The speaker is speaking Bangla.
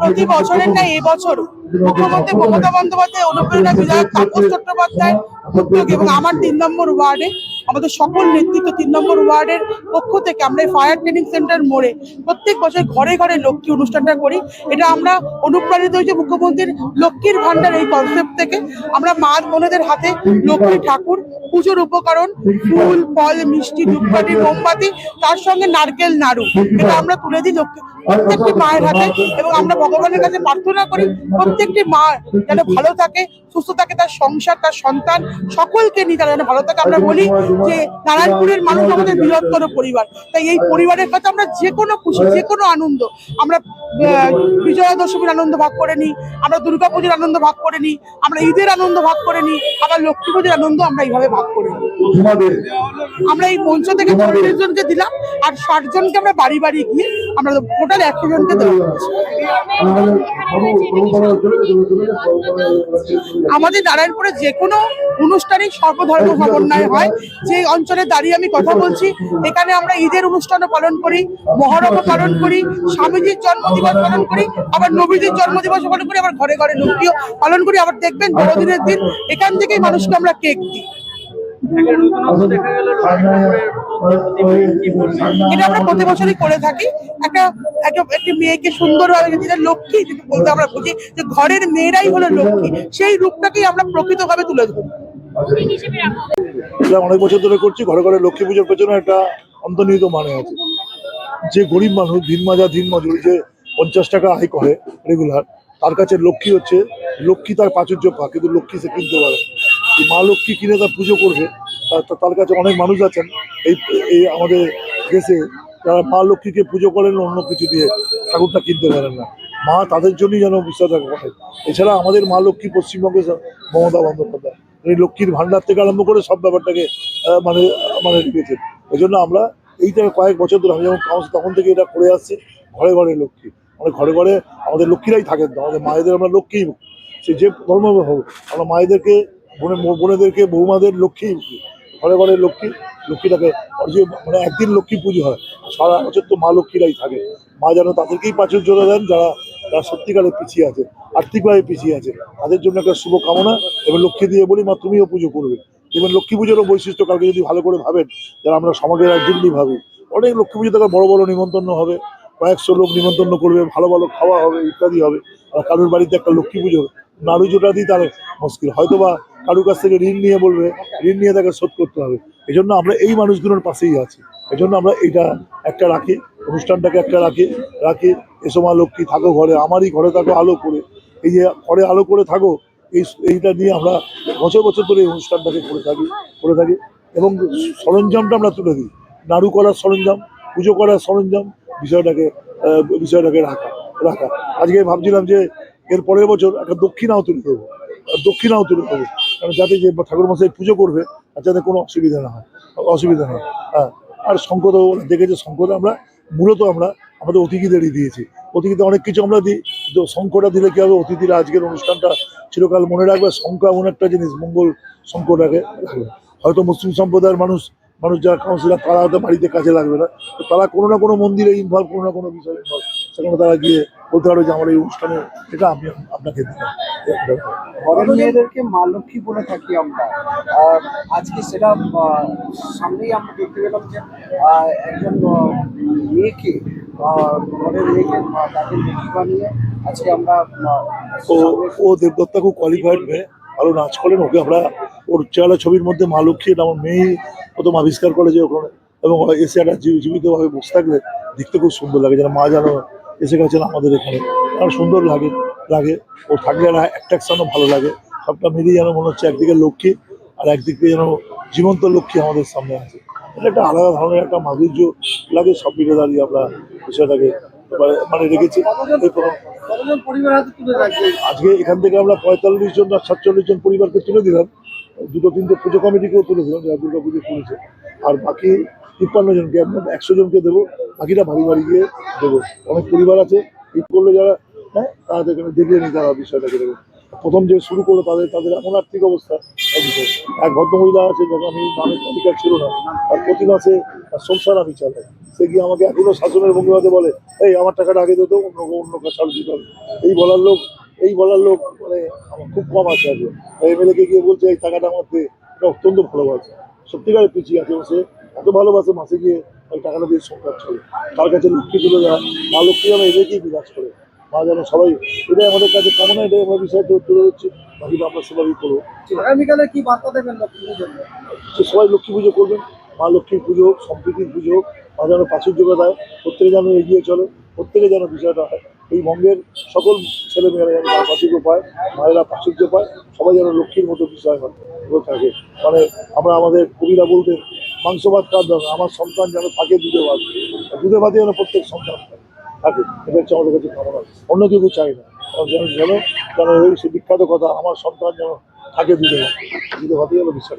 প্রতি বছরের না এবছর মুখ্যমন্ত্রী মমতা বন্দ্যোপাধ্যায় অনুপ্রেরণা বিধায়ক তাপস চট্টোপাধ্যায় উদ্যোগ এবং আমার তিন নম্বর ওয়ার্ডে আমাদের সকল নেতৃত্ব তিন নম্বর ওয়ার্ডের পক্ষ থেকে আমরা এই ফায়ার ট্রেনিং সেন্টার মোড়ে প্রত্যেক বছর ঘরে ঘরে লক্ষ্মী অনুষ্ঠানটা করি। এটা আমরা অনুপ্রাণিত হয়েছে মুখ্যমন্ত্রীর লক্ষ্মীর ভান্ডার এই কনসেপ্ট থেকে। আমরা মা বোনেদের হাতে লক্ষ্মী ঠাকুর পুজোর উপকরণ ফুল ফল মিষ্টি ধূপকাঠি মোমবাতি তার সঙ্গে নারকেল নাড়ু। এটা আমরা তুলে দিই লক্ষ্মী প্রত্যেকটি মায়ের হাতে এবং আমরা ভগবানের কাছে প্রার্থনা করি প্রত্যেকটি মা যেন ভালো থাকে সুস্থ থাকে তার সংসার তার সন্তান সকলকে নিয়ে তারা যেন ভালো থাকে আমরা বলি যে নারায়ণপুরের মানুষ আমাদের বৃহত্তর পরিবার। তাই এই পরিবারের কাছে আমরা যে কোনো খুশি যে কোনো আনন্দ আমরা বিজয়া দশমীর আনন্দ ভাগ করে নিই আমরা দুর্গাপুজোর আনন্দ ভাগ করে নিই আমরা ঈদের আনন্দ ভাগ করে নিই আবার লক্ষ্মী পুজোর আনন্দ আমরা এইভাবে ভাগ করে নিই আমরা এই মঞ্চ থেকে চল্লিশ জনকে দিলাম আর ষাট জনকে আমরা বাড়ি বাড়ি গিয়ে আমরা টোটাল একশো জনকে দেওয়া আমাদের নারায়ণপুরে যে কোনো অনুষ্ঠানই সর্বধর্ম সমন্বয় হয়। যে অঞ্চলে দাঁড়িয়ে আমি কথা বলছি এখানে আমরা ঈদের অনুষ্ঠানও পালন করি মহরমও পালন করি স্বামীজির জন্মদিবস পালন করি, আবার নবীজির জন্মদিবস পালন করি, আবার ঘরে ঘরে লক্ষ্মীও পালন করি, আবার দেখবেন বড়দিনের দিন এখান থেকেই মানুষকে আমরা কেক দিই। এটা আমরা প্রতি বছরই করে থাকি। একটা একটা মেয়েকে সুন্দরভাবে যেটা লক্ষ্মী বলতে আমরা বুঝি যে ঘরের মেয়েরাই হলো লক্ষ্মী। সেই রূপটাকেই আমরা প্রকৃতভাবে তুলে ধরি। এটা অনেক বছর ধরে করছি, ঘরে ঘরে লক্ষ্মী পুজোর পেছনে একটা অন্তর্নিহিত মানে আছে। যে গরিব মানুষ, দিন মাজা দিন মজুরি, যে পঞ্চাশ টাকা আয় করে রেগুলার তার কাছে লক্ষ্মী হচ্ছে, লক্ষ্মী তার প্রাচুর্য পা কিন্তু লক্ষ্মী সে কিনতে পারে মা লক্ষ্মী কিনে তার পুজো করবে তার কাছে অনেক মানুষ আছেন। এই এই আমাদের দেশে যারা মা লক্ষ্মীকে পুজো করেন, অন্য কিছু দিয়ে ঠাকুরটা কিনতে পারেন না। মা তাদের জন্যই যেন বিশ্বাস করে এছাড়া আমাদের মা লক্ষ্মী পশ্চিমবঙ্গে মমতা বন্দ্যোপাধ্যায়। এই লক্ষ্মীর ভান্ডার থেকে আরম্ভ করে সব ব্যাপারটাকে মানে মানে রেখেছেন এই জন্য আমরা এইটা কয়েক বছর ধরে, আমি যখন কাউন্সিল তখন থেকে এটা করে আসছি, ঘরে ঘরে লক্ষ্মী। মানে ঘরে ঘরে আমাদের লক্ষ্মীরাই থাকেন আমাদের মায়েদের আমরা লক্ষ্মী। সে যে ধর্ম হোক, আমরা মায়েদেরকে, বোনে বোনেদেরকে, বৌমাদের লক্ষ্মী। ঘরে ঘরে লক্ষ্মী, লক্ষ্মীটাকে যে মানে একদিন লক্ষ্মী পুজো হয়, সারা বছর তো মা লক্ষ্মীরাই থাকে। মা যেন তাদেরকেই প্রাচুর্য দেন, যারা যারা সত্যিকারে পিছিয়ে আছে, আর্থিকভাবে পিছিয়ে আছে, তাদের জন্য একটা শুভ কামনা এবং লক্ষ্মী দিয়ে বলি, মা তুমিও পুজো করবে। দেখবেন লক্ষ্মী পুজোরও বৈশিষ্ট্য কালকে যদি ভালো করে ভাবেন যারা আমরা সমাজের একদিনই ভাবি, অনেক লক্ষ্মী পুজো বড় বড় নিমন্ত্রণ হবে। কয়েকশো লোক নিমন্ত্রণ করবে, ভালো ভালো খাওয়া হবে, ইত্যাদি হবে। আর কারোর বাড়িতে একটা লক্ষ্মী পুজো নাড়ু জোটা দিই তার মুশকিল। হয়তো বা কারুর কাছ থেকে ঋণ নিয়ে বলবে, ঋণ নিয়ে তাকে শোধ করতে হবে। এই জন্য আমরা এই মানুষগুলোর পাশেই আছি। এই জন্য আমরা এইটা একটা রাখি, অনুষ্ঠানটাকে একটা রাখি রাখি এসো মা লক্ষ্মী থাকো ঘরে, আমারই ঘরে থাকো আলো করে। এই যে ঘরে আলো করে থাকো, এই এইটা নিয়ে আমরা বছর বছর ধরে এই অনুষ্ঠানটাকে করে থাকি করে থাকি। এবং সরঞ্জামটা আমরা তুলে দিই। নাড়ু করার সরঞ্জাম, পুজো করার সরঞ্জাম বিষয়টাকে বিষয়টাকে রাখা রাখা। আজকে ভাবছিলাম যে এর পরের বছর একটা দক্ষিণাও তুলে দেবো দক্ষিণাও তুলে দেবো কারণ যাতে যে ঠাকুর মশাই পুজো করবে আর যাতে কোনো অসুবিধা না হয়, অসুবিধা না হয়। হ্যাঁ আর শঙ্কর দেখেছে, শঙ্কর আমরা, মূলত আমরা, আমাদের অতিথিদেরই দিয়েছি। অতিথিতে অনেক কিছু আমরা দিই, কিন্তু শঙ্করটা দিলে কি হবে? অতিথিরা আজকের অনুষ্ঠানটা চিরকাল মনে রাখবে শঙ্খ এমন একটা জিনিস, মঙ্গল শঙ্করটাকে রাখবে। হয়তো মুসলিম সম্প্রদায়ের মানুষ মানুষ যারা কাউন্সিলার তারা হয়তো বাড়িতে কাজে লাগবে না। তো তারা কোনো না কোনো মন্দিরে ইনভলভ কোনো না কোনো বিষয়ে ইনভলভ সেখানে তারা গিয়ে বলতে পারবে যে আমার এই অনুষ্ঠানে এটা আমি আপনাকে দিলাম। ঘরের মেয়েদেরকে মা লক্ষ্মী বলে থাকি আমরা। আর আজকে সেটা সামনেই আমরা দেখতে পেলাম যে একজন মেয়েকে ঘরের মেয়েকে তাদের লক্ষ্মী বানিয়ে আজকে আমরা ও ও দেবদত্তা খুব কোয়ালিফাইড মেয়ে। ভালো নাচ করেন ওকে আমরা ওর চেহারা ছবির মধ্যে মা লক্ষ্মী এটা আমার মেয়ে প্রথম আবিষ্কার করে যে ওখানে। এবং এসে একটা জীব- জীবিতভাবে বসে থাকলে দেখতে খুব সুন্দর লাগে যেন মা যেন এসে গেছেন আমাদের এখানে। আর সুন্দর লাগে লাগে। ও থাকলে একটা অ্যাট্রাকশনও ভালো লাগে। সবটা মিলিয়ে যেন মনে হচ্ছে একদিকে লক্ষ্মী আর একদিক দিয়ে যেন জীবন্ত লক্ষ্মী আমাদের সামনে আছে। এটা একটা আলাদা ধরনের একটা মাধুর্য লাগে সব মিলে দাঁড়িয়ে আমরা বিষয়টাকে মানে- রেখেছি। আজকে এখান থেকে আমরা পঁয়তাল্লিশ জন আর সাতচল্লিশ জন পরিবারকে তুলে দিলাম। দুটো তিনটে পুজো কমিটিকেও তুলে দিলাম যারা দুর্গা পুজো করেছে। আর বাকি তিপ্পান্ন জনকে আমরা একশো জনকে দেবো, বাকিটা বাড়ি বাড়ি গিয়ে দেবো। অনেক পরিবার আছে ঈদ করলে যারা হ্যাঁ তাদের এখানে দেখিয়ে নি তারা বিষয়টাকে দেবো। প্রথম যে শুরু করল তাদের তাদের এমন আর্থিক অবস্থা, এক ভদ্রমহিলা আছে যখন আমি নামের তালিকা ছিল না আর প্রতি মাসে সংসার আমি চালাই। সে গিয়ে আমাকে এখনও শাসনের ভঙ্গিমাতে বলে, এই, আমার টাকাটা আগে দিত অন্য অন্য কাজ চালু দিতে হবে। এই বলার লোক এই বলার লোক মানে খুব কম আছে আগে। এমএলএ কে গিয়ে বলছে এই টাকাটা আমার এটা অত্যন্ত ভালোবাসে। সত্যিকারের পিছিয়ে আছে সে এত ভালোবাসে মাসে গিয়ে ওই টাকাটা দিয়ে সংসার চলে। তার কাছে লক্ষ্মী তুলে দেয় মা লক্ষ্মী যেন এদেরকেই বিরাজ করে। মা যেন সবাই এটাই আমাদের কাছে কামনা এটাই আমরা বিষয় তুলে দিচ্ছি বাকিটা আমরা সেভাবেই করব। আগামীকালে কি বার্তা দেবেন লক্ষ্মী পুজোর সে সবাই লক্ষ্মী পুজো করবেন। মা লক্ষ্মীর পুজো হোক সম্প্রীতির পুজো হোক মা যেন প্রাচুর্য দেয়। প্রত্যেকে যেন এগিয়ে চলে প্রত্যেকে যেন বিষয়টা হয়। এই বঙ্গের সকল ছেলেমেয়েরা যেন প্রাচুর্য পায়, মায়েরা প্রাচুর্য পায়, সবাই যেন লক্ষ্মীর মতো বিষয় হয় থাকে। মানে আমরা আমাদের কবিরা বলতে, মাংস ভাত কার দরকার, আমার সন্তান যেন থাকে দুধে ভাত। দুধে ভাতে যেন প্রত্যেক সন্তান থাকে এটা হচ্ছে আমাদের কাছে কামনা। অন্য কিছু চাই না। যেন যেন যেন ওই সে বিখ্যাত কথা, আমার সন্তান যেন থাকে দুধে ভাত। দুধে ভাতে যেন বিশ্বাস